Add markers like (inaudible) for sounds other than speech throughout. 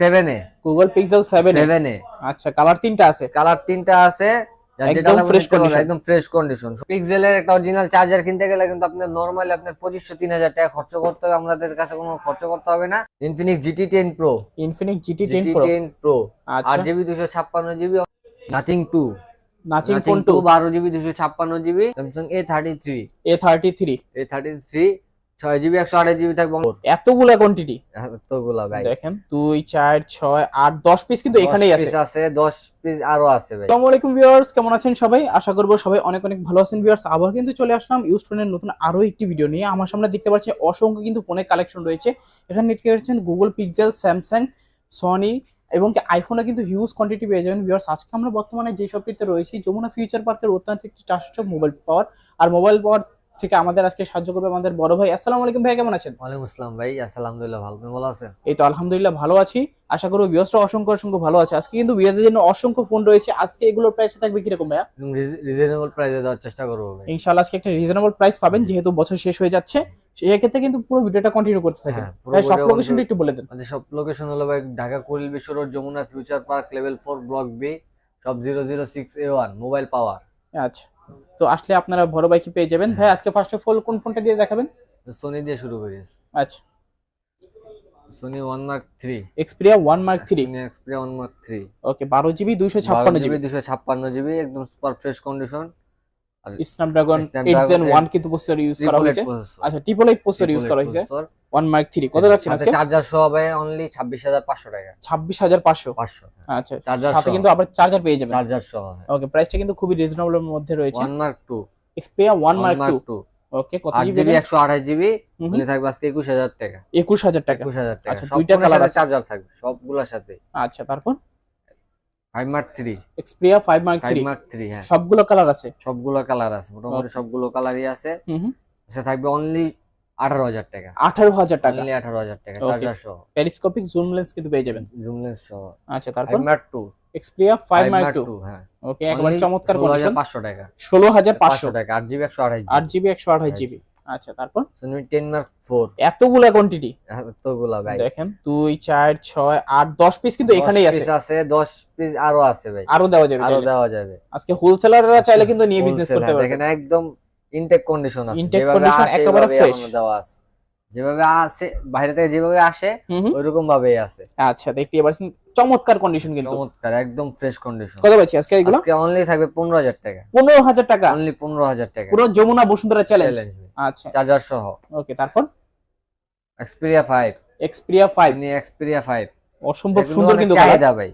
7 এ Google Pixel 7 এ 7 এ আচ্ছা colour তিনটা আছে? কালার তিনটা আছে। একদম ফ্রেশ কন্ডিশন একদম ফ্রেশ কন্ডিশন পিক্সেলের একটা অরিজিনাল চার্জার কিনতে গেলে কিন্তু আপনার নরমালি আপনার 2500 3000 টাকা খরচ করতে হবে। আমাদের কাছে কোনো খরচ করতে হবে না। Infinix GT 10 pro Infinix GT 10 pro 10 pro 8 GB 256 GB Nothing 2 Nothing phone 2 12 GB 256 GB Samsung A33 A33 A33 ছয় জিবি একশো আঠাশ জিবি থাকবে এতগুলা কোয়ান্টিটি এতগুলা ভাই। দেখেন দুই চার ছয় আট দশ পিস কিন্তু এখানেই আছে। আছে দশ পিস আরও আছে ভাই। আসসালামু আলাইকুম ভিউয়ার্স কেমন আছেন সবাই? আশা করব সবাই অনেক অনেক ভালো আছেন ভিউয়ার্স আবার কিন্তু চলে আসলাম ইউজ ফোনের নতুন আরও একটি ভিডিও নিয়ে। আমার সামনে দেখতে পাচ্ছি অসংখ্য কিন্তু ফোনের কালেকশন রয়েছে। এখানে দেখতে পাচ্ছেন গুগল পিক্সেল স্যামসাং সনি এবং কি আইফোনে কিন্তু হিউজ কোয়ান্টিটি পেয়ে যাবেন ভিউয়ার্স আজকে আমরা বর্তমানে যে শপটিতে রয়েছি যমুনা ফিউচার পার্কের অত্যন্ত একটি ট্রাস্ট মোবাইল পাওয়ার আর মোবাইল পাওয়ার থেকে আমাদের আজকে সাহায্য করবে আমাদের বড় ভাই। আসসালামু আলাইকুম ভাই কেমন আছেন? ওয়ালাইকুম আসসালাম ভাই আলহামদুলিল্লাহ ভালো আপনি ভালো আছেন? এই তো আলহামদুলিল্লাহ ভালো আছি। আশা করব বিয়সরা অসংখ্য অসংখ্য ভালো আছে। আজকে কিন্তু বিয়াসের জন্য অসংখ্য ফোন রয়েছে। আজকে এগুলোর প্রাইস থাকবে কীরকম ভাইয়া? রিজনেবল প্রাইসে দেওয়ার চেষ্টা করব ভাই। ইনশাআল্লাহ আজকে একটা রিজনেবল প্রাইস পাবেন যেহেতু বছর শেষ হয়ে যাচ্ছে। সেক্ষেত্রে কিন্তু পুরো ভিডিওটা কন্টিনিউ করতে থাকেন। হ্যাঁ, ভাই সব লোকেশনটা একটু বলে দেন। আমাদের সব লোকেশন হলো ভাই Dhaka Kuril Bishwa road Jamuna future park level four block B সব zero zero six A one mobile power আচ্ছা। তো আসলে আপনারা বড় বাইকই পেয়ে যাবেন। ভাই আজকে ফার্স্ট অফ অল কোন ফোনটা দিয়ে দেখাবেন? সোনি দিয়ে শুরু করি। আচ্ছা। Sony 1 mark 3 Xperia 1 mark 3 Sony Xperia 1 mark 3 okay বারো জিবি দুইশো ছাপ্পান্ন জিবি দুশো ছাপ্পান্ন জিবি একদম super fresh condition Snapdragon Snapdragon eight gen eight- one কিন্তু প্রসেসর ইউজ করা হয়েছে। আচ্ছা ট্রিপল এইট প্রসেসর ইউজ করা হয়েছে। ওয়ান মার্ক থ্রি কত রাখছেন আজকে? চার্জার সহ হবে অনলি ছাব্বিশ হাজার পাঁচশো টাকা। ছাব্বিশ হাজার পাঁচশো? পাঁচশো আচ্ছা Charger সাথে কিন্তু আবার চার্জার পেয়ে যাবেন। চার্জার সহ ওকে প্রাইসটা কিন্তু খুবই রিজনেবল এর মধ্যে রয়েছে। One mark two Xperia one mark two two okay কত জিবি জিবি একশো আঠাশ জিবি হুম হুম। থাকবে আজকে একুশ হাজার টাকা। একুশ হাজার টাকা। একুশ হাজার টাকা। আচ্ছা, দুইটা আছে। চার্জার থাকবে সবগুলোর সাথে। আচ্ছা তারপর? 5 মার্ক 3 এক্সপ্রিয়া 5 কালার আছে? সবগুলো কালার আছে মোটামুটি সবগুলো কালারই আছে। আচ্ছা, থাকবে অনলি 18000 টাকা। 18000 টাকা। অনলি 18000 টাকা চার্জার পেরিস্কোপিক জুম লেন্স কিন্তু পেয়ে যাবেন। জুম লেন্স সহ। আচ্ছা তারপর? 5 মার্ক 2 এক্সপ্রিয়া 5 হ্যাঁ। একবার চমৎকার কন্ডিশন 16500 টাকা। 16500 টাকা 8GB 128GB 8GB 128GB আচ্ছা তারপর? সোনি টেন মার্ক ফোর এতগুলা কোয়ান্টিটি এতগুলা ভাই। দেখেন দুই চার ছয় আট দশ পিস কিন্তু এখানেই আছে। পিস আছে দশ পিস আরও আছে ভাই। আরও দেওয়া যাবে আরও দেওয়া যাবে। আজকে হোলসেলাররা চাইলে কিন্তু নিয়ে বিজনেস করতে হ্যাঁ, পারবে। দেখেন একদম ইনটেক কন্ডিশন আছে। Condition আসে একেবারে। এখনও দেওয়া আছে। যেভাবে আসে বাইরে থেকে যেভাবে আসে। ওইরকম ভাবেই আছে। আচ্ছা দেখতে পাচ্ছেন চমৎকার কন্ডিশন কিন্তু। চমৎকার একদম ফ্রেশ কন্ডিশন কত পাচ্ছি আজকে এগুলো? আজকে অনলি থাকবে পনেরো হাজার টাকা। পনেরো হাজার টাকা? অনলি পনেরো হাজার টাকা। পুরো যমুনা বসুন্ধরা চ্যালেঞ্জ আচ্ছা। চার্জার সহ। ওকে তারপর? এক্সপিরিয়া ফাইভ এক্সপিরিয়া ফাইভ তিনি এক্সপিরিয়া ফাইভ অসম্ভব সুন্দর কিন্তু। চাহিদা ভাই।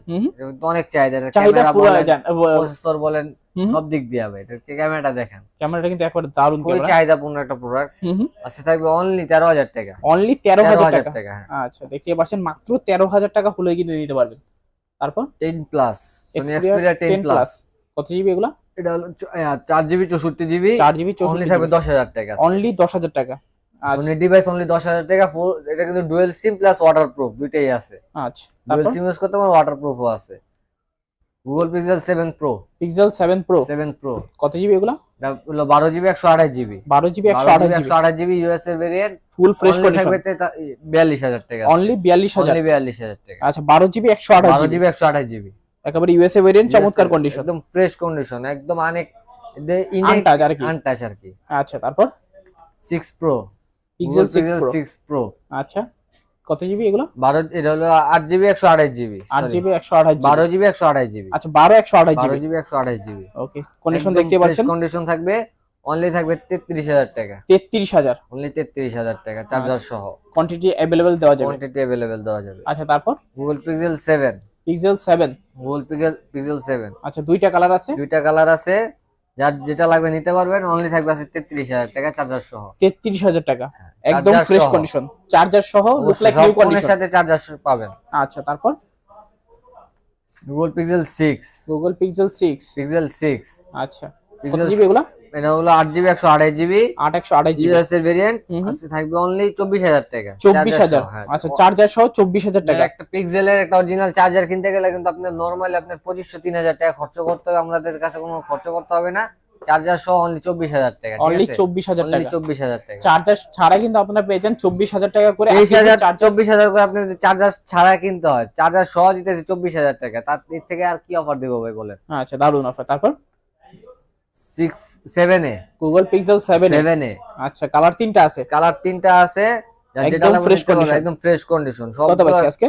অনেক চাহিদা। চাহিদা ক্যামেরা বলেন প্রসেসর বলেন। সব দিক দিয়ে হবে। এটা ক্যামেরাটা দেখেন? ক্যামেরাটা কিন্তু একবার দারুণ ক্যামেরা চাহিদাপূর্ণ একটা প্রোডাক্ট হুম থাকবে অনলি তেরো হাজার টাকা। অনলি তেরো তেরো হাজার হাজার টাকা। টাকা হ্যাঁ। আচ্ছা দেখিয়ে পাচ্ছেন মাত্র তেরো হাজার টাকা হলে কিন্তু নিতে পারবেন। তারপর? Ten plus Sony Xperia ten 10 plus কত জিবি এগুলা? এটা হলো চার জিবি চৌষট্টি জিবি চার জিবি চৌষট্টি থাকবে দশ হাজার টাকা। অনলি দশ হাজার টাকা। সোনি ডিভাইস অনলি দশ হাজার টাকা এটা কিন্তু dual SIM plus waterproof দুইটাই আছে। আচ্ছা। ডুয়েল সিম ইউজ করতে পারো ওয়াটার প্রুফও আছে। Google Pixel seven pro Pixel seven pro seven pro কত জিবি এগুলা? এটা হলো বারো জিবি একশো আঠাশ জিবি। বারো জিবি একশো আঠাশ একশো আঠাশ জিবি ইউএস এর ভেরিয়েন্ট ফুল ফ্রেশ কন্ডিশন থাকবে বিয়াল্লিশ হাজার টাকা অনলি বিয়াল্লিশ হাজার। বিয়াল্লিশ হাজার টাকা। আচ্ছা বারো জিবি একশো আঠাশ বারো জিবি। জিবি একশো আঠাশ জিবি। একেবারে ইউএসএ ভেরিয়েন্ট চমৎকার কন্ডিশন একদম ফ্রেশ কন্ডিশন একদম অনেক আনটাচ আর কি? আনটাচ আর কি। আচ্ছা তারপর? Six pro Pixel six pro আচ্ছা কত জিবি এগুলো? বারো এটা হলো আট জিবি একশো আঠাশ জিবি আট জিবি একশো আঠাশ বারো জিবি জিবি একশো আঠাশ জিবি আচ্ছা বারো একশো আঠাশ বারো জিবি জিবি একশো আঠাশ জিবি ওকে কন্ডিশন দেখতে পাচ্ছেন? কন্ডিশন থাকবে অনলি থাকবে তেত্রিশ হাজার টাকা। তেত্রিশ হাজার। অনলি তেত্রিশ হাজার টাকা চার্জার সহ। কোয়ান্টিটি অ্যাভেলেবেল দেওয়া যাবে। কোয়ান্টিটি অ্যাভেলেবেল দেওয়া যাবে। আচ্ছা তারপর? Google Pixel seven Pixel seven Google Pixel Pixel seven আচ্ছা দুইটা কালার আছে? দুইটা কালার আছে। যার যেটা লাগবে নিতে পারবেন অনলি থাকবে আছে তেত্রিশ হাজার টাকা চার্জার সহ। তেত্রিশ হাজার টাকা। একদম ফ্রেশ কন্ডিশন চার্জার সহ লুক লাইক নিউ কন্ডিশন সাথে চার্জার পাবেন। আচ্ছা তারপর? Google Pixel six Google Pixel six Pixel six আচ্ছা। কত পিক্সেল জিবি এগুলা? এটা হলো আট জিবি একশো আঠাশ জিবি আট একশো আঠাশ জিবি এর ভেরিয়েন্ট। আজকে থাকবে অনলি চব্বিশ হাজার টাকা। চব্বিশ হাজার। হ্যাঁ। আচ্ছা চার্জার সহ চব্বিশ হাজার টাকা। একটা পিক্সেলের একটা অরিজিনাল চার্জার কিনতে গেলে কিন্তু আপনার নরমালি আপনার পঁচিশশো তিন হাজার টাকা খরচ করতে হবে। আমাদের কাছে কোনো খরচ করতে হবে না। চার্জার সহ অনলি চব্বিশ হাজার টাকা অনলি চব্বিশ হাজার টাকা। চব্বিশ হাজার টাকা। চার্জার ছাড়া কিন্তু আপনারা পেয়ে যান চব্বিশ হাজার টাকা করে তেইশ হাজার চব্বিশ হাজার করে আপনি চার্জার ছাড়া কিনতে হয় চার্জার সহ দিতেছে চব্বিশ হাজার টাকা। তার থেকে আর কি অফার দেবো ভাই বলেন? আচ্ছা দারুণ অফার তারপর? Six seven A Google Pixel seven seven A আচ্ছা কালার তিনটা আছে? কালার তিনটা আছে। যেটা একদম পারবেন, ফ্রেশ কন্ডিশন সব কত পাচ্ছি আজকে?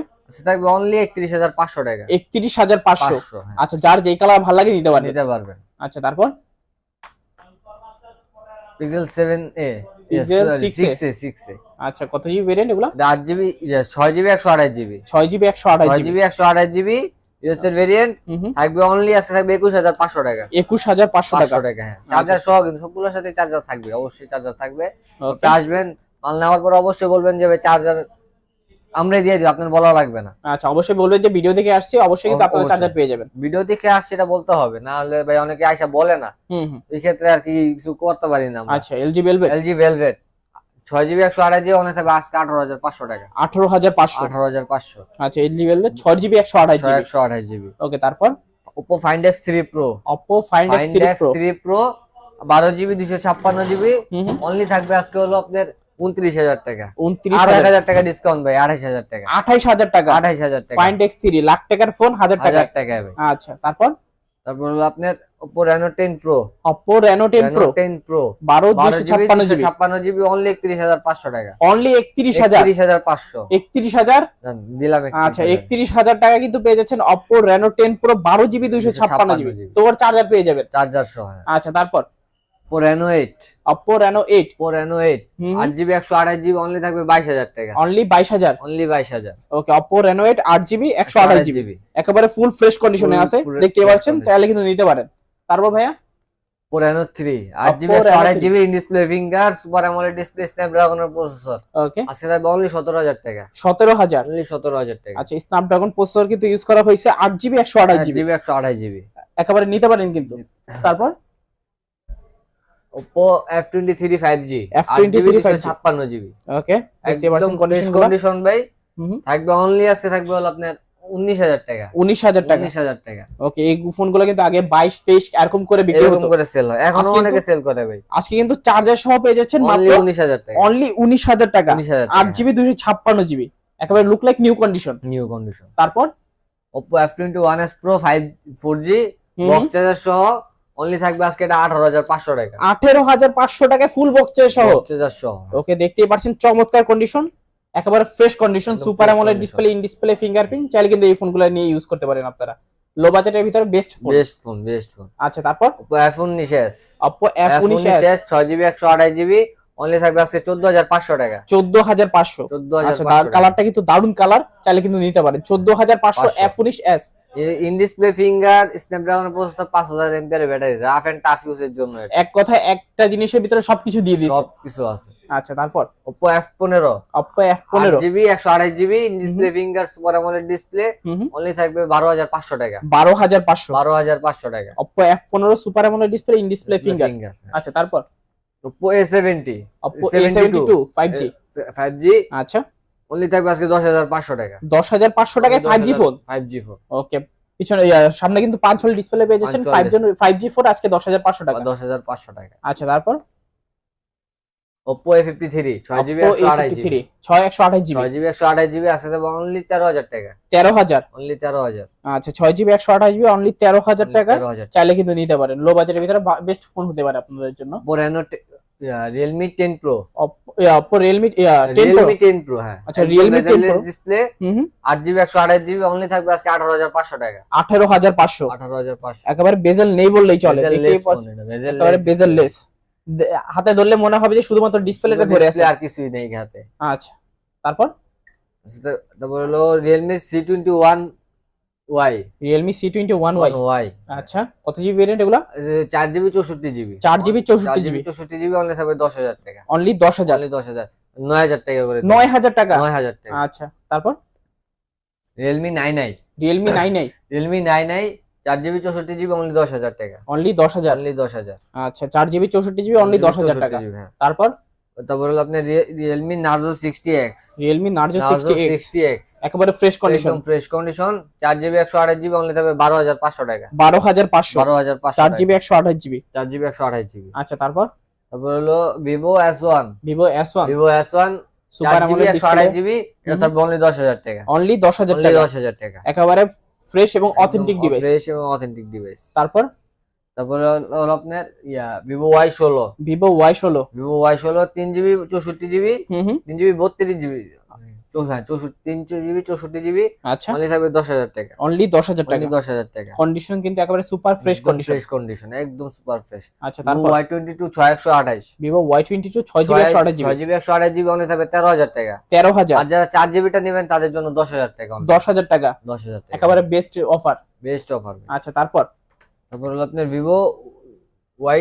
থাকবে অনলি একত্রিশ হাজার পাঁচশো টাকা। একত্রিশ হাজার পাঁচশো। পাঁচশো হ্যাঁ, আচ্ছা যার যেই কালার ভালো লাগে নিতে পারবে। নিতে পারবেন আচ্ছা তারপর? Pixel seven A Pixel 6a six A six A আচ্ছা কত জিবি ভেরিয়েন্ট এগুলো? আট জিবি ছয় জিবি একশো আঠাশ জিবি ছয় জিবি একশো আঠাশ ছয় জিবি জিবি একশো আঠাশ জিবি ইউএস এর ভেরিয়েন্ট থাকবে অনলি আজকে থাকবে একুশ হাজার পাঁচশো টাকা। একুশ হাজার পাঁচশো টাকা। হ্যাঁ। চার্জার সহ কিন্তু সবগুলোর সাথে চার্জার থাকবে অবশ্যই চার্জার থাকবে। আসবেন মাল নেওয়ার পর অবশ্যই বলবেন যে চার্জার আমরাই দিয়ে দিব আপনার বলা লাগবে না। আচ্ছা অবশ্যই বলবেন যে ভিডিও দেখে আসছি অবশ্যই কিন্তু আপনারা চার্জার পেয়ে যাবেন। ভিডিও দেখে আসছে সেটা বলতে হবে না হলে ভাই অনেকে আইসা বলে না। হুম এই ক্ষেত্রে আর কি কিছু করতে পারি না আচ্ছা এলজি বেলভেট এলজি ভেলভেট ছয় জিবি একশো আঠাশ জিবি অনেক থাকবে আজকে আঠারো হাজার পাঁচশো টাকা। আঠারো হাজার পাঁচশো? আঠারো হাজার পাঁচশো। আচ্ছা এলজি বেলভেট ছয় জিবি একশো ছয় জিবি। একশো আঠাশ জিবি। ওকে তারপর? Oppo Find X three pro Oppo Find X three pro বারো জিবি দুশো ছাপ্পান্ন জিবি। অনলি থাকবে আজকে হলো আপনার উনত্রিশ হাজার টাকা। উনত্রিশ হাজার। টাকা ডিসকাউন্ট ভাই আঠাশ হাজার টাকা। আঠাইশ হাজার টাকা। আঠাশ হাজার টাকা। ফাইন্ড এক্স থ্রি লাখ টাকার ফোন হাজার টাকা। টাকা আচ্ছা তারপর? তারপর হলো আপনার টেন প্রো টেন প্রো বারো বারো দুশো জিবি ছাপ্পান্ন জিবি? ছাপ্পান্ন জিবি অনলি একত্রিশ হাজার পাঁচশো টাকা। অনলি একত্রিশ হাজার? একত্রিশ হাজার পাঁচশো। একত্রিশ হাজার? জান, দিলাম আচ্ছা একত্রিশ হাজার টাকা কিন্তু পেয়ে যাচ্ছেন প্রো বারো জিবি দুইশো ছাপ্পান্ন জিবি। 256 GB তোমার চার্জার পেয়ে যাবেন। চার্জার সহ আচ্ছা তারপর? অনলি থাকবে বাইশ হাজার টাকা। অনলি বাইশ হাজার? অনলি বাইশ হাজার। ওকে একেবারে ফুল ফ্রেশ কন্ডিশনে আছে দেখতে পাচ্ছেন তাহলে কিন্তু নিতে পারেন। তারপর ভাইয়া? ওপো রেনো থ্রি আট জিবি Oppo একশো Reno আঠাশ 3 GB display finger super AMOLED display স্ন্যাপড্রাগনের processor okay আজকে থাকবে অনলি সতেরো হাজার টাকা। সতেরো হাজার? অনলি সতেরো হাজার টাকা। আচ্ছা স্ন্যাপড্রাগন প্রসেসর কিন্তু ইউজ করা হয়েছে আট জিবি একশো আঠাশ আট জিবি। জিবি একশো আঠাশ জিবি। একেবারে নিতে পারেন কিন্তু। (laughs) তারপর? Oppo F twenty three five G F23 5G ছাপ্পান্ন জিবি। ওকে পাচ্ছেন কন্ডিশন ভাই। থাকবে অনলি আজকে থাকবে হলো আপনার উনিশ হাজার টাকা। উনিশ হাজার টাকা? উনিশ হাজার টাকা। ওকে এই ফোনগুলো কিন্তু আগে বাইশ তেইশ এরকম করে বিক্রি এরকম করে সেল হয়। এখনও আজকে অনেকে কিন্তু- সেল করে ভাই। আজকে কিন্তু চার্জার সহ পেয়ে যাচ্ছেন অনলি মাত্র উনিশ হাজার টাকা। অনলি উনিশ হাজার টাকা। আট জিবি দুশো ছাপ্পান্ন জিবি একেবারে look like new condition new condition তারপর। বক্স চার্জার সহ অনলি থাকবে আজকে এটা আঠারো হাজার পাঁচশো টাকা। ফুল বক্স সহ। বক্স চার্জার সহ। ওকে দেখতেই পাচ্ছেন চমৎকার কন্ডিশন একেবারে fresh condition super AMOLED display in display fingerprint চাইলে কিন্তু এই ফোনগুলো নিয়ে ইউজ করতে পারেন আপনারা। লো বাজেটের ভিতরে best phone best phone best phone আচ্ছা তারপর? Oppo F19s Oppo F19s 6GB 128GB only থাকবে আজকে চোদ্দ হাজার পাঁচশো টাকা। চোদ্দ হাজার পাঁচশো। চোদ্দ হাজার আচ্ছা কালারটা কিন্তু দারুণ কালার চাইলে কিন্তু নিতে পারেন। চোদ্দ হাজার পাঁচশো 500 F S in display finger Snapdragon processor পাঁচ হাজার এমপিআর ব্যাটারি রাফ এন্ড টাফ ইউজের জন্য এক কথায় একটা জিনিসের ভিতরে সবকিছু দিয়ে দিয়েছে। সব কিছু আছে। আচ্ছা তারপর? এফ পনেরো। জিবি একশো আঠাশ GB in display finger super AMOLED display only থাকবে বারো হাজার পাঁচশো টাকা। বারো হাজার পাঁচশো। বারো হাজার পাঁচশো টাকা। অপো এফ পনেরো super AMOLED display in display finger আচ্ছা তারপর? Oppo A seventy Oppo A seventy two five G five G আচ্ছা। অনলি থাকবে আজকে দশ হাজার পাঁচশো টাকা। দশ হাজার পাঁচশো টাকায় five G phone five G phone okay. পিছনে সামনে কিন্তু পাঁচ হোল ডিসপ্লে পেয়ে যাচ্ছেন। 5 ফাইভ জন ফাইভ জি ফোর আজকে দশ হাজার পাঁচশো টাকা। দশ হাজার পাঁচশো টাকা। আচ্ছা তারপর ওপো এ ফিফটি থ্রি ছয় জিবি Oppo একশো আঠাশ A53 জিবি ছয় একশো আঠাশ জিবি ছয় জিবি একশো আঠাশ জিবি আজকে দেবো অনলি তেরো হাজার টাকা। তেরো হাজার? অনলি তেরো হাজার। আচ্ছা ছয় জিবি একশো আঠাশ জিবি অনলি তেরো হাজার টাকা? চাইলে কিন্তু নিতে পারেন। লো বাজেটের ভিতরে বেস্ট ফোন হতে পারে আপনাদের জন্য। Reno Realme ten pro Oppo Realme ten pro Realme ten pro হ্যাঁ। আচ্ছা, Realme 10 Pro। ডিসপ্লে হুম হুম। আট জিবি একশো আঠাশ জিবি অনলি থাকবে আজকে আঠারো হাজার পাঁচশো টাকা। আঠারো হাজার পাঁচশো। আঠারো হাজার পাঁচশো। একেবারে বেজেল নেই বললেই চলে। একেবারে বেজেল লেস হাতে ধরলে মনে হবে যে শুধুমাত্র ডিসপ্লেটা ধরে আছে। আর কিছুই নেই হাতে। আচ্ছা তারপর? তারপর হলো twenty one Y Realme C twenty one Y Y আচ্ছা কত জিবি ভেরিয়েন্ট এগুলো? চার জিবি চৌষট্টি জিবি চার জিবি চৌষট্টি জিবি জিবি চৌষট্টি জিবি অনলি থাকবে দশ হাজার টাকা। অনলি দশ হাজার? অনলি দশ হাজার। নয় হাজার টাকা করে নয় হাজার টাকা? নয় হাজার টাকা। আচ্ছা তারপর? Realme nine i Realme nine i Realme nine i চার জিবি চৌষট্টি জিবি অনলি দশ হাজার টাকা। অনলি দশ হাজার? অনলি দশ হাজার। আচ্ছা চার জিবি চৌষট্টি জিবি অনলি দশ হাজার টাকা। হ্যাঁ। তারপর? তারপর হলো আপনার Realme Narzo sixty X Realme Narzo sixty X একেবারে ফ্রেশ কন্ডিশন ফ্রেশ কন্ডিশন চার জিবি একশো আঠাশ জিবি অনলি থাকবে বারো হাজার পাঁচশো টাকা। বারো হাজার পাঁচশো। বারো হাজার পাঁচশো চার জিবি একশো আঠাশ জিবি। চার জিবি একশো আঠাশ জিবি। আচ্ছা তারপর? তারপর হলো Vivo S one Vivo S one Vivo S one super GB একশো আঠাশ জিবি এটা থাকবে অনলি দশ হাজার টাকা। অনলি দশ হাজার টাকা। দশ হাজার টাকা। একেবারে ফ্রেশ এবং অথেন্টিক ডিভাইস ফ্রেশ এবং অথেন্টিক ডিভাইস তারপর? তারপর হলো আপনার ইয়া ভিভো ওয়াই ষোলো। ভিভো ওয়াই ষোলো। ভিভো ওয়াই ষোলো তিন জিবি চৌষট্টি জিবি তিন জিবি বত্রিশ জিবি হ্যাঁ চৌষট্টি জিবি চৌষট্টি জিবি আচ্ছা। অনলি থাকবে দশ হাজার টাকা। অনলি দশ হাজার টাকা। দশ হাজার টাকা। কন্ডিশন কিন্তু একেবারে super fresh condition fresh condition একদম সুপার ফ্রেশ আচ্ছা ভিভো তারপর ওয়াই টোয়েন্টি টু ছয় একশো ভিভো ওয়াই টোয়েন্টি টু ছয় জিবি একশো আঠাশ জিবি ছয় জিবি একশো আঠাশ জিবি অনলি থাকবে তেরো হাজার টাকা। তেরো হাজার। আর যারা চার জিবিটা নেবেন তাদের জন্য দশ হাজার টাকা দশ হাজার টাকা। দশ হাজার টাকা। একেবারে বেস্ট অফার বেস্ট অফার আচ্ছা তারপর? তারপর হলো আপনার Vivo Y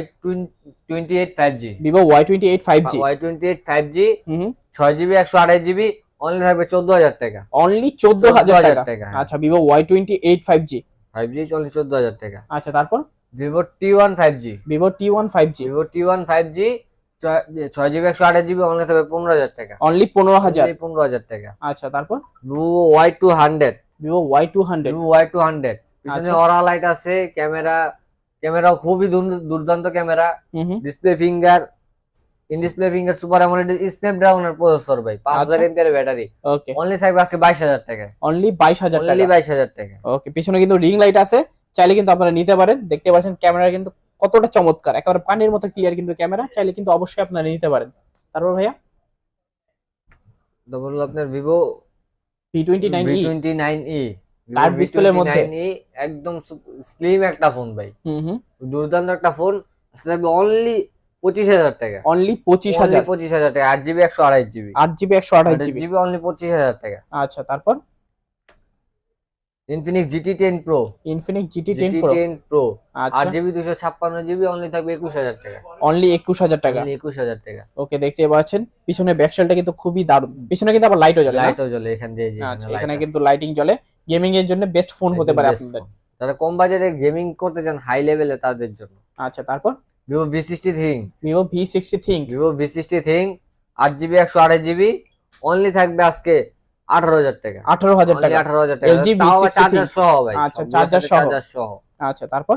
twenty eight five G Vivo Y twenty eight five G Y twenty eight five G হুম। ছয় জিবি একশো আঠাশ জিবি অনলি থাকবে চোদ্দ হাজার টাকা। অনলি চোদ্দ হাজার টাকা। আচ্ছা Vivo Y twenty eight five G five G only চোদ্দ হাজার টাকা। আচ্ছা তারপর? Vivo T one five G Vivo T one five G Vivo T one five G ছয় জিবি একশো আঠাশ জিবি অনলি থাকবে পনেরো হাজার টাকা। অনলি পনেরো হাজার পনেরো হাজার টাকা। আচ্ছা তারপর? Vivo Y two hundred Vivo Y two hundred Vivo Y two hundred পিছনে আচ্ছা। অরা লাইট আছে ক্যামেরা ক্যামেরা খুবই দুর্দান্ত camera. Display finger in display finger super AMOLED স্ন্যাপড্রাগনের processor ভাই। পাঁচ হাজার আচ্ছা। ব্যাটারি। ওকে অনলি থাকবে আজকে বাইশ হাজার টাকা। অনলি বাইশ হাজার অনলি টাকা। বাইশ হাজার টাকা। ওকে পিছনে কিন্তু রিং লাইট আছে। চাইলে কিন্তু আপনারা নিতে পারেন। দেখতে পাচ্ছেন ক্যামেরা কিন্তু কতটা চমৎকার। একেবারে পানির মতো ক্লিয়ার কিন্তু ক্যামেরা চাইলে কিন্তু অবশ্যই আপনারা নিতে পারেন। তারপর ভাইয়া? তারপর আপনার Vivo V twenty nine V E twenty nine E Curved মধ্যে। একদম স্লিম একটা ফোন ভাই। হুম হুম। দুর্দান্ত একটা ফোন থাকবে অনলি পঁচিশ হাজার টাকা। অনলি পঁচিশ হাজার। পঁচিশ হাজার টাকা। আট জিবি একশো আড়াই জিবি। আট জিবি একশো আঠাশ জিবি। জিবি অনলি পঁচিশ হাজার টাকা। আচ্ছা তারপর? Infinix GT ten pro Infinix GT ten pro ten pro আট জিবি দুশো ছাপ্পান্ন জিবি অনলি থাকবে একুশ হাজার টাকা। অনলি একুশ হাজার টাকা। একুশ হাজার টাকা। ওকে দেখতে পাচ্ছেন। পিছনে ব্যাকশেলটা কিন্তু খুবই দারুণ। পিছনে কিন্তু আবার লাইটও জ্বলে? লাইটও জ্বলে এখান দিয়ে আচ্ছা এখানে কিন্তু লাইটিং জ্বলে। গেমিং এর জন্য বেস্ট ফোন হতে পারে আপনাদের। যারা কম বাজেটে গেমিং করতে চান হাই লেভেলে তাদের জন্য। আচ্ছা তারপর? Vivo V sixty thing Vivo V sixty think Vivo V sixty thing আট জিবি একশো আঠাশ জিবি অনলি থাকবে আজকে আঠারো হাজার টাকা। আঠারো হাজার টাকা। আঠারো হাজার টাকা। LG তাও আবার V60 চার্জার সহ ভাই। আচ্ছা, চার্জার সহ। চার্জার সহ। আচ্ছা তারপর?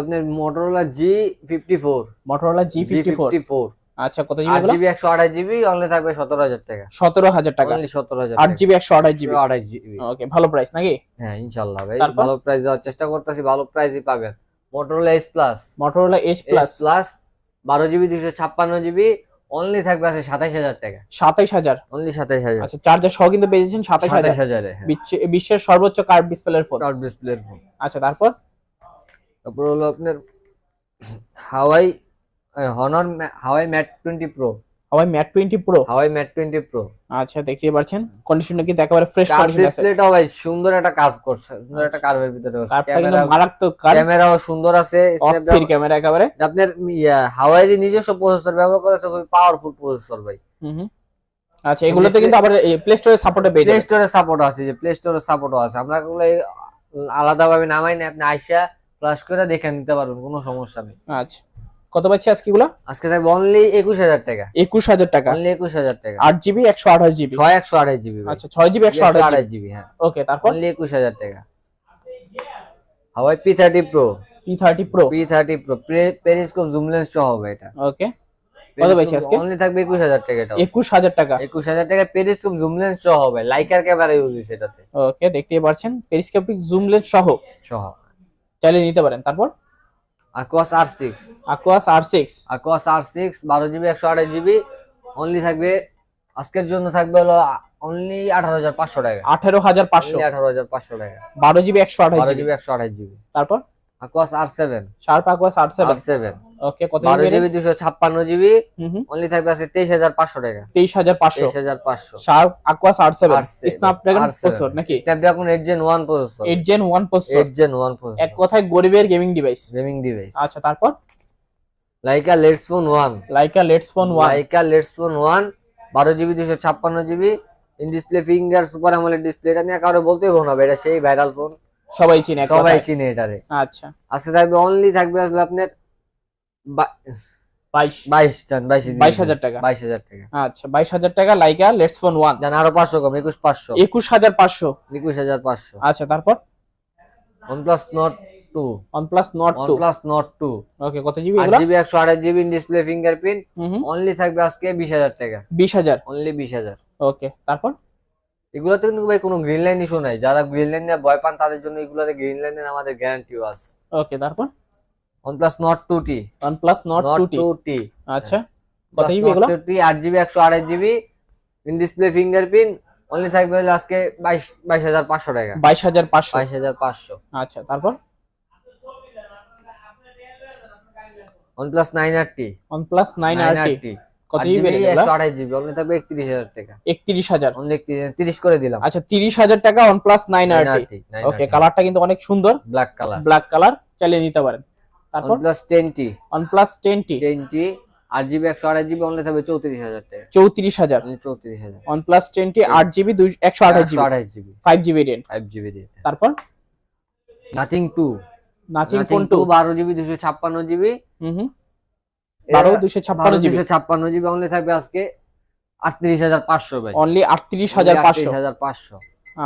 আপনার Motorola G fifty four Motorola G fifty four আচ্ছা কত জিবি জিবি একশো আঠাশ জিবি অনলি থাকবে সতেরো হাজার টাকা। সতেরো হাজার টাকা। অনলি সতেরো হাজার আট জিবি একশো আঠাশ জিবি আঠাশ জিবি ওকে ভালো প্রাইস নাকি? হ্যাঁ ইনশাল্লাহ ভাই? ভালো প্রাইস দেওয়ার চেষ্টা করতেছি ভালো প্রাইসই পাবেন। Motorola S plus Motorola S plus plus বারো জিবি দুশো ছাপ্পান্ন জিবি অনলি থাকবে আছে সাতাইশ হাজার টাকা। সাতাইশ হাজার? অনলি সাতাইশ হাজার। আচ্ছা চার্জার সহ কিন্তু পেয়েছেন সাতাইশ হাজার। হাজারে বিশ্বে- বিশ্বের সর্বোচ্চ কার্ভ ডিসপ্লের ফোন কার্ভ ডিসপ্লের ফোন আচ্ছা তারপর? তারপর হলো আপনার Huawei Honor Huawei Mate twenty pro Huawei Mate twenty pro Huawei Mate twenty pro আচ্ছা দেখতে পাচ্ছেন। কন্ডিশনটা কিন্তু একেবারে ফ্রেশ কন্ডিশন আছে। ডিসপ্লেটাও ভাই সুন্দর একটা কার্ভ করছে সুন্দর একটা কার্ভের ভিতরে কার্ভটা কিন্তু ক্যামেরা মারাত্মক কার্ভ ক্যামেরাও সুন্দর আছে অস্থির ক্যামেরা একেবারে। আপনার হাওয়াই যে নিজস্ব প্রসেসর ব্যবহার করেছে খুবই পাওয়ারফুল প্রসেসর ভাই। হুম হুম। আচ্ছা এগুলোতে কিন্তু আবার প্লে স্টোরে সাপোর্টে পেয়ে প্লে স্টোরে সাপোর্ট আছে যে প্লে স্টোরে সাপোর্টও আছে। আমরা এগুলো আলাদাভাবে নামাই না আপনি আইসা ফ্লাশ করে দেখে নিতে পারবেন কোনো সমস্যা নেই। আচ্ছা। কত পাচ্ছি আজকে এগুলো? আজকে থাকবে অনলি একুশ হাজার টাকা। একুশ হাজার টাকা। অনলি একুশ হাজার টাকা। আট জিবি একশো আঠাশ জিবি ছয় একশো আঠাশ জিবি আচ্ছা ছয় জিবি একশো আঠাশ জিবি হ্যাঁ। ওকে তারপর? অনলি একুশ হাজার টাকা। Huawei P thirty pro P thirty pro P thirty pro periscope zoom lens সহ হবে এটা। ওকে কত পেয়েছি আজকে? অনলি থাকবে একুশ হাজার টাকা এটা একুশ হাজার টাকা। একুশ হাজার টাকা পেরিস্কোপ জুম লেন্স সহ হবে। লাইকার ক্যামেরা ইউজ হয়েছে এটাতে। ওকে দেখতেই পাচ্ছেন পেরিস্কোপিক জুম লেন্স সহ। সহ। চাইলে নিতে পারেন। তারপর? Aquos R six Aquos R six Aquos R six বারো জিবি একশো আঠাশ জিবি। অনলি থাকবে আজকের জন্য থাকবে হলো অনলি আঠারো হাজার পাঁচশো টাকা। আঠারো হাজার পাঁচশো। আঠারো হাজার পাঁচশো টাকা। বারো জিবি একশো আঠাশ জিবি একশো আঠাশ জিবি। তারপর? Aquos R seven Sharp Aquos R seven okay কত বারো জিবি দুশো ছাপ্পান্ন জিবি অনলি থাকবে আছে তেইশ হাজার পাঁচশো টাকা। তেইশ হাজার পাঁচশো। তেইশ হাজার পাঁচশো। Sharp Aquos R seven Snapdragon processor নাকি? Snapdragon eight gen one processor eight gen one processor eight gen one এক কথায় গরিবের গেমিং ডিভাইস গেমিং ডিভাইস আচ্ছা তারপর? Leica Leitz phone one Leica Leitz phone one Leica Leitz phone one বারো GB দুশো ছাপ্পান্ন GB in display finger super আমলের display এটা নিয়ে কারও বলতেই হব না এটা সেই ভাইরাল ফোন সবাই চিনে সবাই। চিনে এটারে। আচ্ছা। আজকে থাকবে অনলি থাকবে আসলে আপনার বাইশ। বাইশ চান বাইশ বাইশ হাজার টাকা। বাইশ হাজার টাকা। আচ্ছা বাইশ হাজার টাকা লাইকা লেটস ফোন ওয়ান আরও পাঁচশো কম একুশ পাঁচশো। একুশ হাজার পাঁচশো। একুশ হাজার পাঁচশো। আচ্ছা তারপর? ওকে কত GB GB display fingerprint only থাকবে আজকে বিশ হাজার টাকা। বিশ হাজার। অনলি বিশ হাজার। ওকে তারপর? এগুলোতে কিন্তু ভাই কোনো গ্রিন লাইন ইস্যু নাই। যারা গ্রিন লাইন নিয়ে ভয় পান তাদের জন্য এগুলোতে গ্রিন লাইনের আমাদের গ্যারান্টিও আছে। ওকে তারপর? OnePlus Nord 2T OnePlus Nord 2T আচ্ছা। হ্যাঁ। কত জিবি এগুলো? 8GB 128GB in display fingerprint only থাকবে আজকে 22 22500 টাকা। 22500 22500 আচ্ছা তারপর? OnePlus 9RT OnePlus 9RT কত জিবি আঠাশ জিবি অনলি থাকবে একত্রিশ হাজার টাকা। একত্রিশ হাজার। অনলি তিরিশ করে দিলাম। আচ্ছা তিরিশ হাজার টাকা নাইন আর টি ওকে কালারটা কিন্তু অনেক সুন্দর। ব্ল্যাক কালার ব্ল্যাক কালার চালিয়ে নিতে পারেন। তারপর? OnePlus ten T OnePlus ten T আট জিবি একশো আঠাশ জিবি অনলি থাকবে চৌত্রিশ হাজার টাকা। চৌত্রিশ হাজার। চৌত্রিশ হাজার। আট জিবি একশো আঠাশ একশো জিবি আঠাশ GB five GB five GB তারপর? Nothing two nothing phone two বারো জিবি দুশো ছাপ্পান্ন জিবি হুম হুম। বারো দুশো ছাপ্পান্ন জিবি। ছাপ্পান্ন জিবি অনলি থাকবে আজকে আটত্রিশ হাজার পাঁচশো ভাই। অনলি আটত্রিশ হাজার পাঁচশো। হাজার পাঁচশো।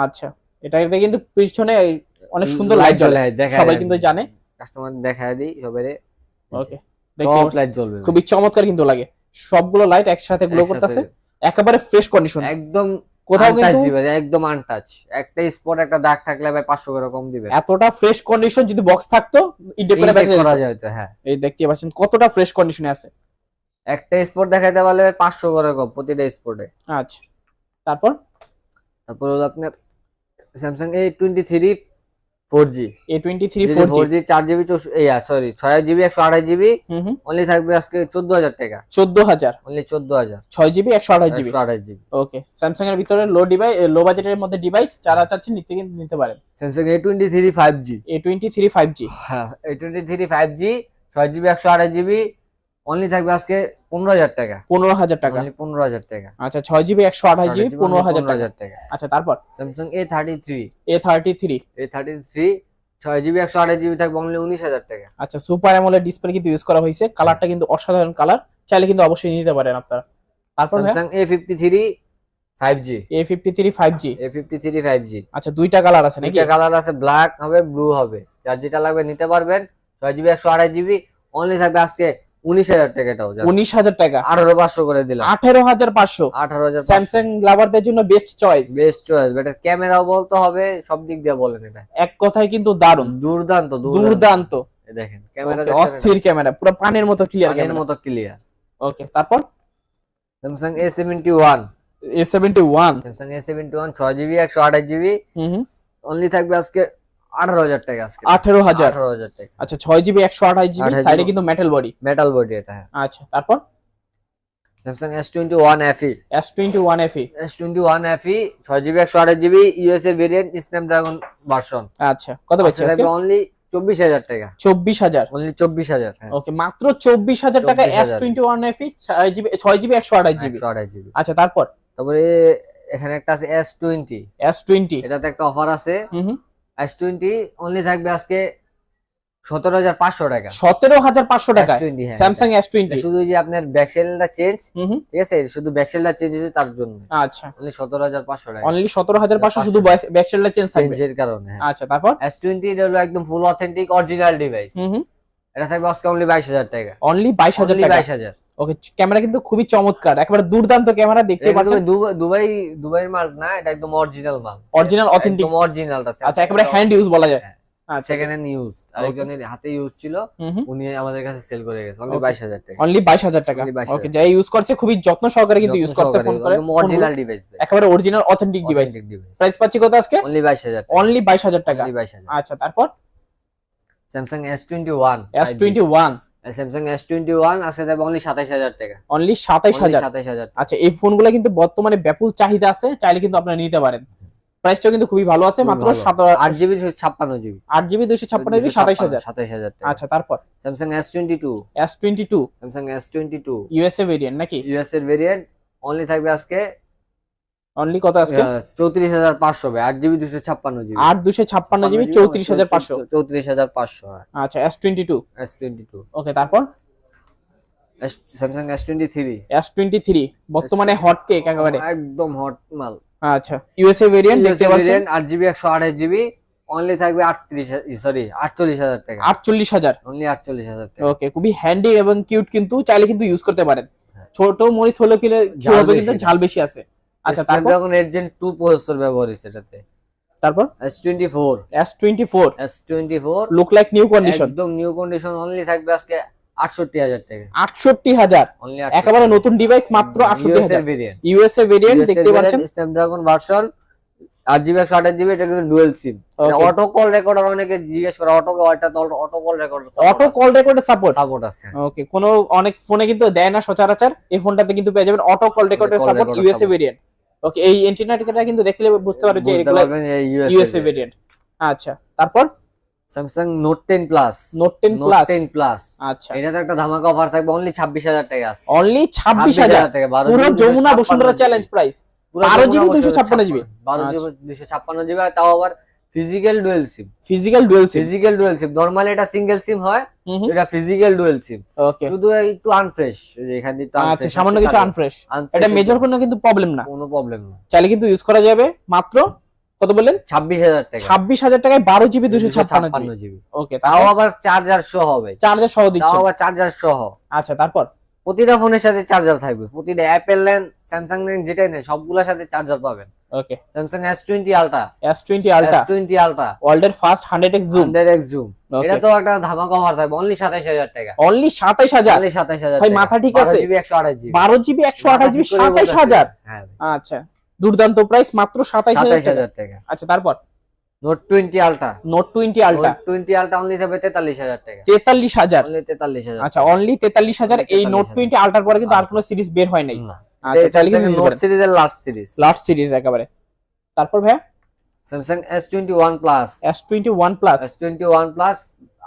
আচ্ছা এটাতে কিন্তু পিছনে অনেক সুন্দর লাইট জ্বলে। সবাই কিন্তু জানে। কাস্টমার দেখায় দিই সবাই ওকে। লাইট জ্বলবে খুবই চমৎকার কিন্তু লাগে। সবগুলো লাইট একসাথে গ্লো করতেছে। একেবারে ফ্রেশ কন্ডিশন একদম কোথাও কিন্তু একদম আনটাচ একটা স্পট একটা দাগ থাকলে ভাই করে কম দিবে। এতটা ফ্রেশ কন্ডিশন যদি বক্স থাকতো ইনটেক করে যেত। হ্যাঁ। এই দেখতে পাচ্ছেন কতটা ফ্রেশ কন্ডিশনে আছে। একটা স্পট দেখাইতে পারলে ভাই পাঁচশো করে কম প্রতিটা স্পটে আচ্ছা। তারপর? তারপর হলো আপনার Samsung A twenty three 4G A23 4G 4GB sorry 6GB 128GB only থাকবে আজকে 14000 টাকা। 14000 অনলি 14000 6GB 128GB 128GB ওকে স্যামসাং ভিতরে লো ডিভাইস লো বাজেটের মধ্যে ডিভাইস যারা চাচ্ছেন নিতে নিতে পারেন। Samsung A23 5G A23 5G হ্যাঁ A23 5G 6GB 128GB only থাকবে আজকে পনেরো হাজার টাকা। পনেরো হাজার টাকা। পনেরো হাজার টাকা। আচ্ছা ছয় জিবি একশো আঠাশ জিবি পনেরো হাজার টাকা। টাকা। আচ্ছা তারপর? Samsung A thirty three A thirty three A thirty three ছয় জিবি একশো আঠাশ জিবি থাকবে অনলি উনিশ হাজার টাকা। আচ্ছা সুপার অ্যামোলেড ডিসপ্লে কিন্তু ইউজ করা হয়েছে। কালারটা কিন্তু অসাধারণ কালার চাইলে কিন্তু অবশ্যই নিতে পারেন আপনারা। তারপর Samsung A fifty three five G A fifty three five G A fifty three five G আচ্ছা দুইটা কালার আছে নাকি? কালার আছে ব্ল্যাক হবে ব্লু হবে। যার যেটা লাগবে নিতে পারবেন। ছয় জিবি একশো আঠাশ জিবি অনলি থাকবে আজকে উনিশ হাজার টাকা এটাও উনিশ হাজার টাকা। আঠারো পাঁচশো করে দিলাম। আঠেরো হাজার পাঁচশো। আঠারো হাজার স্যামসাং লাভারদের জন্য best choice best choice but ক্যামেরাও বলতে হবে সব দিক দিয়ে বলেন এটা। এক কথায় কিন্তু দারুণ। দুর্দান্ত দুর্দান্ত। দেখেন ক্যামেরা অস্থির ক্যামেরা পুরো পানের মতো ক্লিয়ার মতো ক্লিয়ার ওকে তারপর? Samsung A seventy one A seventy one Samsung A seventy one ছয় জিবি একশো আঠাশ জিবি অনলি থাকবে আজকে আঠারো হাজার টাকা আজকে। আঠেরো হাজার? আঠারো হাজার টাকা। আচ্ছা ছয় জিবি একশো আঠাশ জিবি সাইডে কিন্তু মেটাল বডি মেটাল বডি এটা হ্যাঁ। আচ্ছা তারপর? Samsung S twenty one FE S twenty one F S twenty one FE ছয় জিবি একশো আঠাশ জিবি ভেরিয়েন্ট স্ন্যাপড্রাগন ভার্সন আচ্ছা কত অনলি চব্বিশ হাজার টাকা। চব্বিশ হাজার? অনলি চব্বিশ হাজার হ্যাঁ। ওকে মাত্র চব্বিশ হাজার টাকা এস টোয়েন্টি ওয়ান এফ ছয় জিবি একশো আঠাশ জিবি আঠাশ জিবি আচ্ছা তারপর? তারপরে এখানে একটা আছে এস টোয়েন্টি এস টোয়েন্টি এটাতে একটা অফার আছে। হুম হুম। এস টোয়েন্টি অনলি থাকবে আজকে সতেরো হাজার পাঁচশো টাকা। সতেরো হাজার পাঁচশো টাকা S20 স্যামসাং এস টোয়েন্টি শুধু যে আপনার ব্যাকসেলটা চেঞ্জ ঠিক আছে? শুধু ব্যাকসেলটা চেঞ্জ হয়েছে তার জন্য। আচ্ছা। অনলি সতেরো হাজার পাঁচশো টাকা। অনলি সতেরো হাজার পাঁচশো শুধু চেঞ্জ থাকবে? চেঞ্জের কারণে হ্যাঁ। আচ্ছা তারপর? এস টোয়েন্টি এটা হলো একদম ফুল অথেন্টিক অরিজিনাল ডিভাইস হুম হুম। এটা থাকবে আজকে অনলি বাইশ হাজার টাকা। অনলি বাইশ হাজার বাইশ হাজার। ওকে ক্যামেরা কিন্তু খুবই চমৎকার। একেবারে দুর্দান্ত ক্যামেরা দেখতে পাচ্ছেন। দুবাই দুবাইয়ের মাল না এটা একদম অরিজিনাল মাল। অরিজিনাল অথেন্টিক একদম অরিজিনাল আছে। আচ্ছা একেবারে হ্যান্ড ইউজ বলা যায়। সেকেন্ড হ্যান্ড ইউজ আরেকজনের হাতে ইউজ ছিল উনি আমাদের কাছে সেল করে গেছে। অনলি 22000 টাকা। অনলি 22000 টাকা। ওকে যাই ইউজ করছে খুবই যত্ন সহকারে কিন্তু ইউজ করছে অরিজিনাল ডিভাইস একেবারে অরিজিনাল অথেন্টিক ডিভাইস প্রাইস পাচ্ছি কত আজকে? অনলি 22000 অনলি 22000 টাকা। অনলি আচ্ছা তারপর? Samsung S21 S21 Samsung S twenty one আজকে দেবে অনলি সাতাইশ হাজার টাকা। অনলি সাতাইশ হাজার? সাতাইশ হাজার। আচ্ছা এই ফোনগুলো কিন্তু বর্তমানে ব্যাপক চাহিদা আছে চাইলে কিন্তু আপনারা নিতে পারেন। প্রাইসটাও কিন্তু খুবই ভালো আছে মাত্র সাত আট জিবি ছাপ্পান্ন জিবি আট জিবি দুইশো ছাপ্পান্ন জিবি সাতাইশ হাজার। সাতাইশ হাজার আচ্ছা তারপর? Samsung S twenty two S twenty two Samsung S twenty two USA variant নাকি ইউএস এর ভেরিয়েন্ট অনলি থাকবে আজকে অনলি কত আজকে? চৌত্রিশ হাজার পাঁচশো আট জিবি দুশো ছাপ্পান্ন জিবি। আট দুশো ছাপ্পান্ন জিবি চৌত্রিশ হাজার পাঁচশো। চৌত্রিশ হাজার পাঁচশো আচ্ছা S twenty two S twenty two okay তারপর Samsung S twenty three S twenty three বর্তমানে হট কেক একেবারে। একদম হট মাল। আচ্ছা ইউএসএ ভেরিয়েন্ট দেখতে পাচ্ছেন? ভেরিয়েন্ট আট জিবি একশো আঠাশ জিবি। অনলি থাকবে আটত্রিশ সরি আটচল্লিশ হাজার টাকা। আটচল্লিশ হাজার। অনলি আটচল্লিশ হাজার টাকা। ওকে খুবই হ্যান্ডি এবং কিউট কিন্তু চাইলে কিন্তু ইউজ করতে পারেন। হ্যাঁ। ছোট মরিচ হলেও কি হবে কিন্তু ঝাল বেশি আছে। আচ্ছা Snapdragon eight gen two processor ব্যবহার হয়েছে এটাতে। তারপর? S twenty four S twenty four S twenty four look like new condition একদম নিউ কন্ডিশন অনলি থাকবে আজকে আটষট্টি হাজার টাকা। আটষট্টি হাজার? অনলি একেবারে নতুন ডিভাইস মাত্র আটষট্টি হাজার। ভেরিয়েন্ট ইউএসএ ভেরিয়েন্ট দেখতে পাচ্ছেন? স্ন্যাপড্রাগন ভার্সন আট জিবি একশো আঠাশ জিবি এটা কিন্তু dual SIM auto call recorder অনেকে জিজ্ঞেস করে auto auto call recorder auto call রেকর্ডের সাপোর্ট সাপোর্ট আছে। ওকে কোনো অনেক ফোনে কিন্তু দেয় না সচরাচর এই ফোনটাতে কিন্তু পেয়ে যাবেন অটো কল রেকর্ডের সাপোর্ট ইউএসএ ভেরিয়েন্ট ওকে এই এন্টিনাটা কিন্তু দেখলে বুঝতে পারবে যে এগুলো ইউএসএ ভেরিয়েন্ট আচ্ছা তারপর? Samsung Note ten plus Note ten plus ten plus আচ্ছা। এটাতে একটা ধামাকা অফার থাকবে অনলি ছাব্বিশ হাজার টাকা আছে। অনলি ছাব্বিশ হাজার। টাকা বারো পুরো যমুনা বসুন্ধরা চ্যালেঞ্জ প্রাইস পুরো 12 GB ছাপ্পান্ন 256 GB বারো আচ্ছা। জিবি দুশো ছাপ্পান্ন জিবি তাও আবার physical dual SIM physical dual SIM physical dual SIM normally এটা সিঙ্গেল সিম হয় এটা ফিজিক্যাল ডুয়েল সিম ওকে শুধু একটু আনফ্রেশ এখানে একটু আচ্ছা সামান্য কিছু আনফ্রেশ এটা মেজর কোনো কিন্তু প্রবলেম না। কোনো প্রবলেম না। চাইলে কিন্তু ইউজ করা যাবে। মাত্র কত বললেন? ছাব্বিশ হাজার টাকা। ছাব্বিশ হাজার টাকায় বারো জিবি দুশো ছাপ্পান্ন জিবি ওকে তাও আবার চার্জার সহ হবে। চার্জার সহ দিচ্ছে তাও আবার চার্জার সহ আচ্ছা তারপর? প্রতিটা ফোনের সাথে চার্জার থাকবে। প্রতিটা অ্যাপেল লেন স্যামসাং লেন যেটাই নেই সবগুলোর সাথে চার্জার পাবেন। Okay Samsung S twenty ultra S twenty S ultra twenty ultra world এর first hundred X zoom hundred X zoom এটা তো একটা ধামাকা অফার থাকবে অনলি সাতাইশ হাজার টাকা। অনলি সাতাইশ হাজার? অনলি সাতাইশ হাজার ভাই, মাথা ঠিক আছে? জিবি একশো আঠাশ জিবি বারো জিবি একশো আঠাশ জিবি সাতাইশ হাজার? হ্যাঁ। আচ্ছা। দুর্দান্ত প্রাইস মাত্র সাতাইশ হাজার সাতাইশ টাকা। হাজার টাকা। আচ্ছা তারপর? Note twenty ultra Note twenty ultra Note twenty ultra only তেতাল্লিশ হাজার টাকা। তেতাল্লিশ হাজার? অনলি তেতাল্লিশ হাজার আচ্ছা অনলি তেতাল্লিশ হাজার। এই নোট টোয়েন্টি আলট্রার পরে কিন্তু আর কোনো সিরিজ বের হয় নাই। আচ্ছা কিন্তু নোট সিরিজের লাস্ট সিরিজ লাস্ট সিরিজ একেবারে। তারপর ভাইয়া? Samsung S twenty one plus S twenty one plus S twenty one plus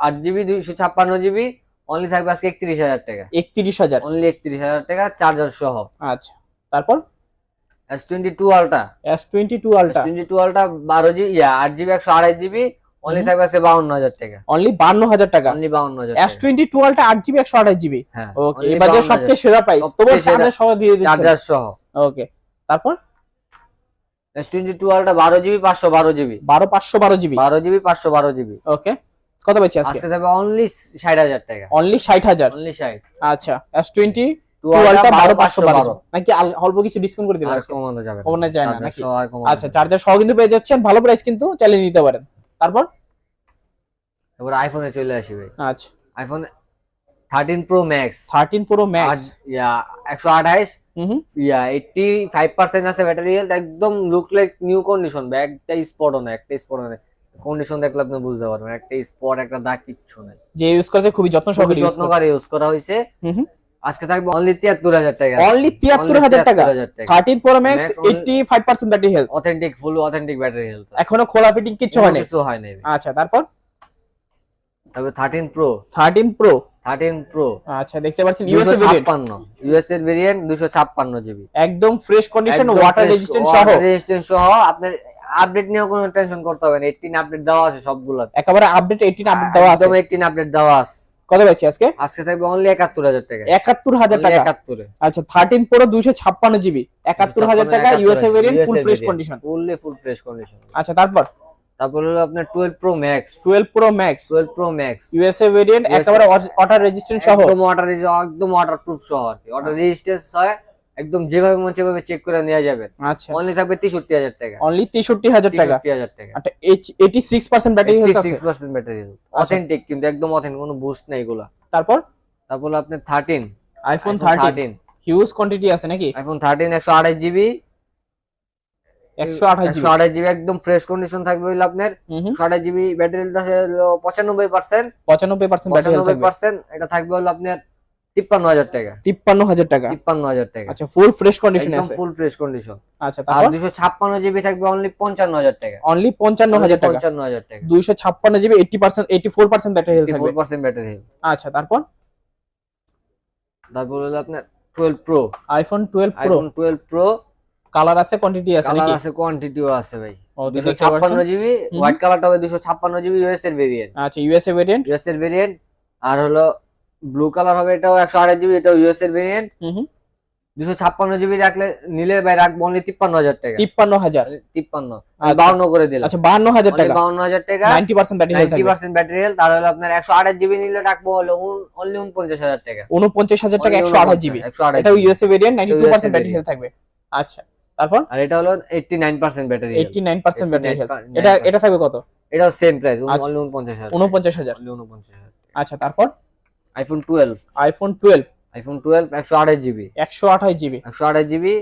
আট জিবি দুইশো ছাপ্পান্ন জিবি অনলি থাকবে আজকে একত্রিশ হাজার টাকা। একত্রিশ হাজার। অনলি একত্রিশ হাজার টাকা চার্জার সহ। আচ্ছা তারপর? S22 ultra S22 ultra S22 ultra 12 GB yeah 8 GB 128 GB only থাকবে 52000 টাকা। অনলি 52000 টাকা। Only 52000 S22 ultra 8 GB 128 GB okay এই বাজার সবচেয়ে সেরা প্রাইস তবে সামনে সহ দিয়ে দিচ্ছি। চার্জার সহ। ওকে তারপর? S22 ultra 12 GB 512 GB 12 512 GB 12 GB 512 GB okay কত বেচি আজকে? আজকে থাকবে অনলি 60000 টাকা। অনলি 60000 অনলি 60 আচ্ছা S20 অল্প কিছু ডিসকাউন্ট করে না। আচ্ছা চার্জার কিন্তু পেয়ে ভালো প্রাইস কিন্তু চালিয়ে নিতে পারেন। তারপর? আইফোনে চলে আচ্ছা। IPhone 13 Pro Max 13 Pro Max yeah 128 হুম ইয়া ব্যাটারি একদম লুক লাইক নিউ কন্ডিশন একটা স্পট অন একটা স্পট কন্ডিশন দেখলে আপনি বুঝতে পারবেন একটা স্পট একটা দাগ কিচ্ছু নেই। যে ইউজ করেছে খুবই যত্ন সহকারে যত্ন করে ইউজ করা হয়েছে। আজকে থাকবে অনলি তিয়াত্তর হাজার টাকা। অনলি তিয়াত্তর হাজার টাকা। Thirteen Pro Max Max only- eighty five percent battery health authentic full authentic battery health এখনও খোলা ফিটিং কিছু হয়নি? কিছু হয় নাই। আচ্ছা তারপর? তবে thirteen Pro thirteen Pro thirteen Pro আচ্ছা দেখতে পাচ্ছেন ভেরিয়েন্ট ইউএস এর ভেরিয়েন্ট দুশো ছাপ্পান্ন জিবি একদম ফ্রেশ কন্ডিশন ওয়াটার রেজিস্ট্যান্ট সহ। রেজিস্ট্যান্ট সহ। আপনার আপডেট নিয়েও কোনো টেনশন করতে হবে না। 18 আপডেট দেওয়া আছে সবগুলো একেবারে আপডেট এইটিন আপডেট দেওয়া আছে। একদম 18 আপডেট দেওয়া আছে। কত পাচ্ছি আজকে? আজকে থাকবে অনলি 71000 টাকা। একাত্তর হাজার টাকা? 71 আচ্ছা থার্টিন প্রো দুইশো ছাপ্পান্ন জিবি। একাত্তর হাজার টাকা USA variant full fresh condition fully full fresh condition আচ্ছা তারপর? তারপর হলো আপনার 12 Pro Max twelve Pro Max 12 Pro Max USA variant একেবারে ওয়াটার রেজিস্ট্যান্ট সহ। একদম ওয়াটার একদম ওয়াটার প্রুফ সহ আর কি। ওয়াটার রেজিস্ট্যান্স হয় একদম যেভাবে মন সেভাবে চেক করে নেওয়া যাবে। আচ্ছা। অনলি থাকবে 63000 টাকা। অনলি তেষট্টি হাজার টাকা? 63000 টাকা। আচ্ছা eighty six percent battery health আছে? 86% ব্যাটারি। অথেন্টিক কিন্তু একদম অথেন্টিক কোনো বুস্ট নাই এগুলা। তারপর? তারপর হলো আপনার 13 আইফোন থার্টিন হিউজ কোয়ান্টিটি আছে নাকি? আইফোন থার্টিন একশো আঠাশ জিবি একশো আঠাশ একশো জিবি আঠাশ জিবি একদম ফ্রেশ কন্ডিশন থাকবে হইল আপনার। একশো আঠাশ জিবি ব্যাটারি আছে হলো পঁচানব্বই পার্সেন্ট পঁচানব্বই পার্সেন্ট ব্যাটারি হেলথ পঁচানব্বই থাকবে পার্সেন্ট এটা থাকবে হলো আপনার তিপ্পান্ন হাজার টাকা। তিপ্পান্ন হাজার টাকা। তিপ্পান্ন হাজার টাকা। আচ্ছা ফুল ফ্রেশ কন্ডিশনে আছে। ফুল ফ্রেশ কন্ডিশন আচ্ছা আর দুশো ছাপ্পান্ন জিবি থাকবে অনলি পঞ্চান্ন হাজার টাকা। অনলি পঞ্চান্ন হাজার টাকা। পঞ্চান্ন হাজার টাকা। দুইশো ছাপ্পান্ন GB eighty percent eighty four percent battery health four percent battery আচ্ছা তারপর? তারপর হলো আপনার twelve Pro iPhone twelve Pro iPhone twelve Pro colour আছে কোয়ান্টিটি আছে কালার আছে কোয়ান্টিটিও আছে ভাই। Okay, দুশো দেখতে ছাপ্পান্ন পাচ্ছেন। জিবি হোয়াইট কালারটা হবে দুশো ছাপ্পান্ন জিবি ইউএস এর ভেরিয়েন্ট আচ্ছা ইউএসএ ভেরিয়েন্ট ইউএস এর ভেরিয়েন্ট আর হলো ব্লু কালার হবে এটাও একশো আঠাশ জিবি এটাও ইউএস এর ভেরিয়েন্ট দুশো ছাপ্পান্ন জিবি রাখলে নিলে ভাই রাখব অনলি তিপ্পান্ন হাজার টাকা। তিপ্পান্ন হাজার? তিপ্পান্ন। আচ্ছা। বাউন্ন করে দিলাম। আচ্ছা বাহান্ন হাজার টাকা। বাউন্ন হাজার টাকা। Ninety percent battery ninety percent battery health তাহলে আপনার একশো আঠাশ জিবি নিলে রাখব হলো অনলি উনপঞ্চাশ হাজার টাকা। উনপঞ্চাশ হাজার টাকা একশো আঠাশ জিবি একশো আঠাশ এটা USA variant ninety two percent battery. Health থাকবে। আচ্ছা তারপর? আর এটা হলো eighty nine percent battery eighty nine percent battery health এটা এটা থাকবে কত? এটাও সেম প্রাইস আচ্ছা। অনলি উনপঞ্চাশ হাজার উনপঞ্চাশ হাজার। অনলি উনপঞ্চাশ হাজার আচ্ছা তারপর? IPhone twelve iPhone twelve iPhone twelve একশো আঠাশ জিবি একশো আঠাশ জিবি একশো আঠাশ GB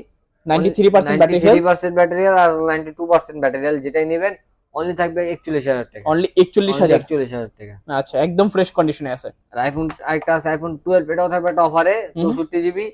ninety three percent battery health percent battery আর নাইনটি টু পার্সেন্ট ব্যাটারি যেটাই নেবেন অনলি থাকবে একচল্লিশ হাজার টাকা। অনলি একচল্লিশ হাজার। একচল্লিশ হাজার টাকা। আচ্ছা একদম ফ্রেশ কন্ডিশনে আছে। আর আইফোন আরেকটা আছে আইফোন টুয়েলভ এটাও থাকবে একটা অফারে। চৌষট্টি জিবি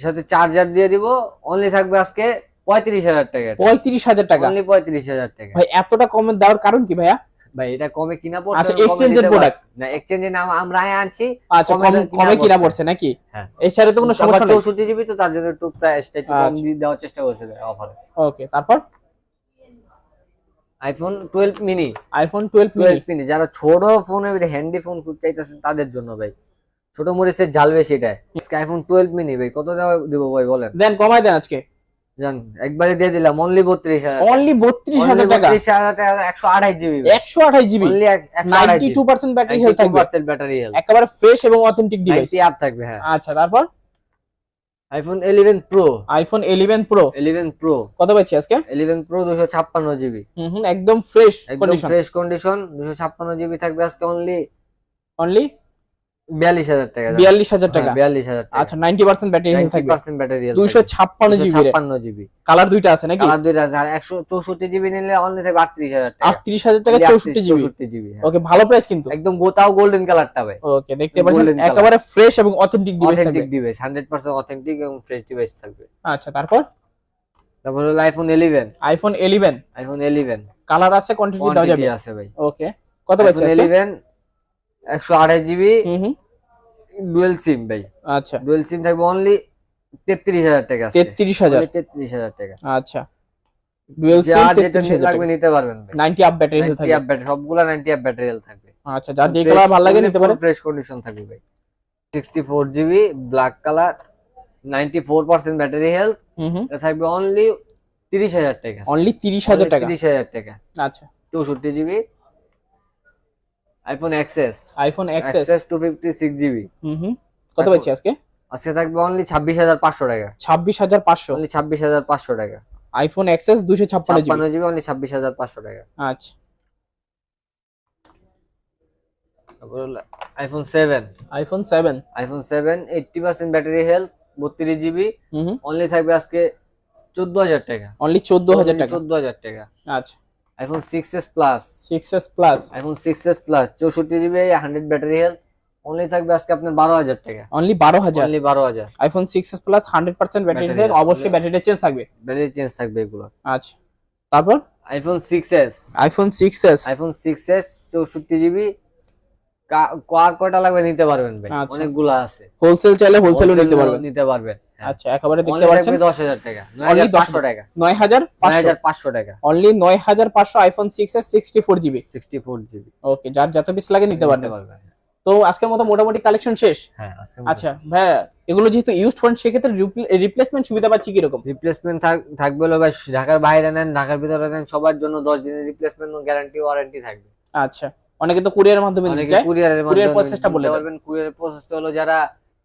সাথে চার্জার দিয়ে দিব অনলি থাকবে আজকে পঁয়ত্রিশ হাজার টাকা। পঁয়ত্রিশ হাজার টাকা। অনলি পঁয়ত্রিশ হাজার টাকা। ভাই এতটা কমের দেওয়ার কারণ কি ভাইয়া? ভাই এটা কমে কিনা আচ্ছা, পড়ছে exchange এর product। না এক্সচেঞ্জে নাম আমরা আনছি আচ্ছা কমে কিনা পড়ছে। নাকি? হ্যাঁ। এছাড়া তো কোনো সমস্যা নেই। চৌষট্টি জিবি তো তার জন্য একটু প্রাইসটা একটু কম আচ্ছা। দিয়ে দেওয়ার চেষ্টা করছে অফারে ওকে তারপর? IPhone twelve mini iPhone twelve mini twelve mini যারা ছোট ফোনে হ্যান্ডি ফোন খুঁজতে চাইতেছেন তাদের জন্য ভাই। ছোট মরিচের ঝাল বেশি এটাই আইফোন টুয়েলভ মিনি ভাই কত দেওয়া দিব ভাই বলেন? দেন কমাই দেন আজকে। জান একবারে দিয়ে দিলাম অনলি বত্রিশ হাজার অনলি বত্রিশ হাজার টাকা? বত্রিশ হাজার টাকা একশো আঠাশ জিবি একশো আঠাশ GB ninety two percent battery health থাকবে। ব্যাটারি হেলথ একেবারে ফ্রেশ এবং অথেন্টিক ডিভাইস নাইনটি থাকবে হ্যাঁ। আচ্ছা তারপর? IPhone eleven Pro iPhone eleven Pro eleven Pro কত পাচ্ছি আজকে? ইলেভেন প্রো দুশো ছাপ্পান্ন জিবি হুম একদম ফ্রেশ একদম ফ্রেশ কন্ডিশন দুশো ছাপ্পান্ন জিবি থাকবে আজকে অনলি অনলি বিয়াল্লিশ হাজার টাকা বিয়াল্লিশ হাজার টাকা। বিয়াল্লিশ হাজার আচ্ছা নাইনটি পার্সেন্ট ব্যাটারি হেলথ থাকবে। পার্সেন্ট ব্যাটারি দুইশো ছাপ্পান্ন জিবি ছাপ্পান্ন জিবি কালার দুইটা আছে নাকি? কালার দুইটা আছে। আর একশো চৌষট্টি জিবি নিলে অনলি থাকবে আটত্রিশ হাজার টাকা। আটত্রিশ হাজার টাকা চৌষট্টি জিবি জিবি হ্যাঁ। ওকে ভালো প্রাইস কিন্তু। একদম গোতাও গোল্ডেন কালারটা ভাই। ওকে দেখতে পাচ্ছেন একেবারে ফ্রেশ এবং authentic device authentic device hundred percent authentic এবং ফ্রেশ ডিভাইস থাকবে। আচ্ছা তারপর? তারপর হলো iPhone eleven iPhone eleven iPhone eleven colour আছে কোয়ান্টিটি দেওয়া যাবে। আছে ভাই। ওকে কত আজকে? ইলেভেন একশো আঠাশ জিবি হুম হুম। ডুয়েল সিম ভাই। আচ্ছা। ডুয়েল সিম থাকবে অনলি তেত্রিশ হাজার টাকা তেত্রিশ হাজার? তেত্রিশ হাজার টাকা। আচ্ছা। ডুয়েল সিম যেটা লাগবে নিতে পারবেন ভাই। নাইনটি আপ ব্যাটারি হেলথ 90 থাকবে। আপ ব্যাটারি সবগুলা 90 আপ ব্যাটারি থাকবে। আচ্ছা যার যে কালার ভালো লাগে নিতে পারে। ফ্রেশ কন্ডিশন থাকবে ভাই। 64 GB black colour 94% battery health এটা থাকবে অনলি 30000 টাকা। অনলি তিরিশ হাজার টাকা। 30000 টাকা। আচ্ছা। 64 GB iPhone XS iPhone XS XS 256 GB হুম কত পাচ্ছি আজকে? আজকে থাকবে অনলি 26500 টাকা। ছাব্বিশ হাজার পাঁচশো? অনলি 26500 টাকা। আইফোন এক্সএস দুশো ছাপ্পান্ন জিবি 56 জিবি অনলি 26500 টাকা। আচ্ছা। তারপর iPhone 7 iPhone iPhone 7 80% battery health 32 GB only থাকবে আজকে চোদ্দ হাজার টাকা। অনলি চোদ্দ হাজার টাকা। চোদ্দ হাজার টাকা। আচ্ছা। IPhone six S plus six S plus iPhone six S plus চৌষট্টি GB hundred battery health only থাকবে আজকে আপনার বারো হাজার টাকা। অনলি বারো হাজার? অনলি বারো হাজার। IPhone six S plus hundred percent battery Battery health, অবশ্যই. ব্যাটারিটা চেঞ্জ থাকবে। ব্যাটারি চেঞ্জ থাকবে এগুলো আচ্ছা। তারপর? IPhone six S iPhone six S iPhone six S চৌষট্টি জিবি কার কয়টা লাগবে নিতে পারবেন ভাই? আচ্ছা। অনেকগুলো আছে। হোলসেল চাইলে হোলসেলও নিতে পারবেন। নিতে পারবেন। আচ্ছা একেবারে দেখতে পাচ্ছেন? টাকা। নয় 10,000 পাঁচশো টাকা। নয় হাজার নয় পাঁচশো হাজার পাঁচশো টাকা। অনলি নয় হাজার পাঁচশো iPhone six S sixty four GB sixty four GB okay যার যত পিস লাগে নিতে পারবেন পারবেন তো আজকের মতো মোটামুটি কালেকশন শেষ? হ্যাঁ আচ্ছা ভাইয়া এগুলো যেহেতু ইউজড ফোন সেক্ষেত্রে রিপ্লেসমেন্ট সুবিধা পাচ্ছি কীরকম? রিপ্লেসমেন্ট থাকবে হলো ভাই ঢাকার বাইরে নেন ঢাকার ভিতরে নেন সবার জন্য দশ দিনের রিপ্লেসমেন্ট গ্যারান্টি ওয়ারেন্টি থাকবে। আচ্ছা অনেকে তো কুরিয়ারের মাধ্যমে নিতে চায়। কুরিয়ারের মাধ্যমে process টা বলে নিতে দেন। পারবেন কুরিয়ার প্রসেসটা হলো যারা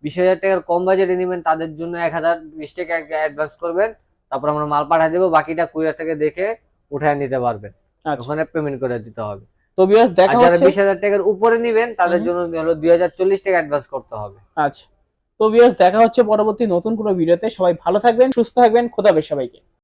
বিশ হাজার টাকার কম বাজেটে নেবেন তাদের জন্য এক হাজার বিশ টাকা অ্যাডভান্স করবেন তারপর আমরা মাল পাঠিয়ে দেবো বাকিটা কুরিয়ার থেকে দেখে উঠায় নিতে পারবেন। আচ্ছা। ওখানে পেমেন্ট করে দিতে হবে। তো ভিউয়ার্স দেখা যারা হচ্ছে? বিশ হাজার টাকার উপরে নিবেন তাদের জন্য হলো দুই হাজার চল্লিশ টাকা অ্যাডভান্স করতে হবে। আচ্ছা। তো ভিউয়ার্স দেখা হচ্ছে পরবর্তী নতুন কোনো ভিডিওতে সবাই ভালো থাকবেন সুস্থ থাকবেন খোদা বেশ সবাইকে।